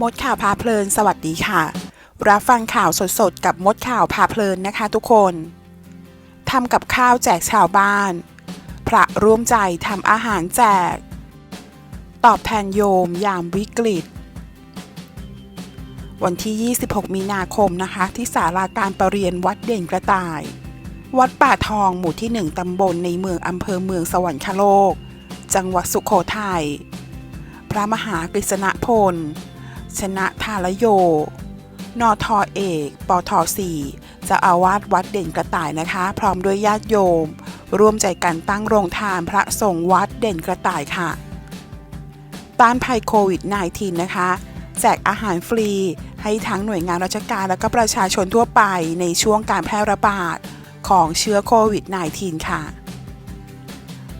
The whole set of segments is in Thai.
มดข่าวพาเพลิน สวัสดีค่ะ รับฟังข่าวสดๆ กับมดข่าวพาเพลินนะคะทุกคนทำกับข้าวแจกชาวบ้าน พระร่วมใจทำอาหารแจก ตอบแทนโยมยามวิกฤต วันที่ 26 มีนาคมนะคะ ที่ศาลาการประเรียนวัดเด่นกระต่าย วัดป่าทองหมู่ที่ 1 ตำบลในเมืองอำเภอเมืองสวรรคโลก จังหวัดสุโขทัยพระมหากฤษณพล ชนะทาลโยนอทอเอก ปทสี่จะอาวาสวัดเด่นกระต่ายนะคะ พร้อมด้วยญาติโยม ร่วมใจกันตั้งโรงทานพระสงฆ์วัดเด่นกระต่ายค่ะ ต้านภัยโควิด -19 นะคะ แจกอาหารฟรีให้ทั้งหน่วยงานราชการและก็ประชาชนทั่วไปในช่วงการแพร่ระบาดของเชื้อโควิด -19 ค่ะ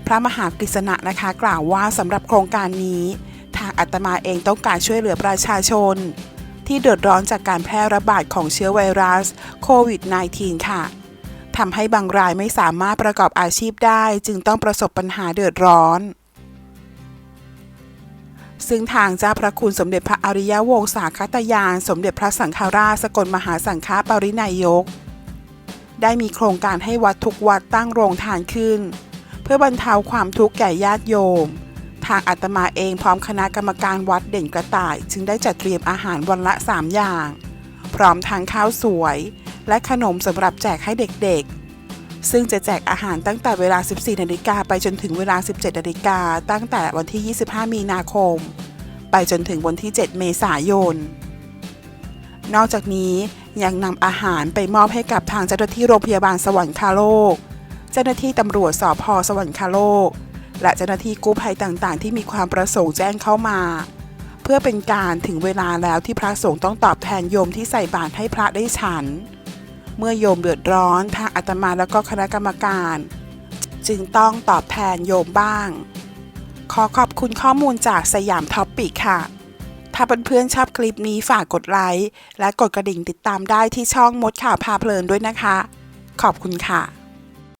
พระมหากฤษณะนะคะกล่าวว่าสำหรับโครงการนี้างอาตมาเองต้องการช่วยเหลือประชาชน ที่เดือดร้อนจากการแพร่ระบาดของเชื้อไวรัสโควิด -19 ค่ะทำให้บางรายไม่สามารถประกอบอาชีพได้ จึงต้องประสบปัญหาเดือดร้อน ซึ่งทางเจ้าพระคุณสมเด็จพระอริยวงศาคตยาน สมเด็จพระสังฆราชสกลมหาสังฆปรินายก ได้มีโครงการให้วัดทุกวัดตั้งโรงทานขึ้น เพื่อบรรเทาความทุกข์แก่ญาติโยม ทางอาตมาเองพร้อมคณะกรรมการวัดเด่นกระต่าย จึงได้จัดเตรียมอาหารวันละ 3 อย่าง พร้อมทางข้าวสวย และขนมสำหรับแจกให้เด็กๆ ซึ่งจะแจกอาหารตั้งแต่เวลา 14นาฬิกาไปจนถึงเวลา 17นาฬิกาตั้งแต่วันที่ 25 มีนาคม ไปจนถึงวันที่ 7 เมษายน นอกจากนี้ยังนำอาหารไปมอบให้กับทางเจ้าหน้าที่โรงพยาบาลสวรรคาโลก เจ้าหน้าที่ตำรวจสพสวรรคาโลก และเจ้าหน้าที่กู้ภัยต่างๆ ที่มีความประสงค์แจ้งเข้ามา เพื่อเป็นการถึงเวลาแล้วที่พระสงฆ์ต้องตอบแทนโยมที่ใส่บาตรให้พระได้ฉัน เมื่อโยมเดือดร้อนทางอาตมาแล้วก็คณะกรรมการ จึงต้องตอบแทนโยมบ้าง ขอขอบคุณข้อมูลจากสยามท็อปปิกค่ะถ้าเพื่อนๆชอบคลิปนี้ฝากกดไลค์และกดกระดิ่งติดตามได้ที่ช่องมดข่าวพาเพลินด้วยนะคะ ขอบคุณค่ะ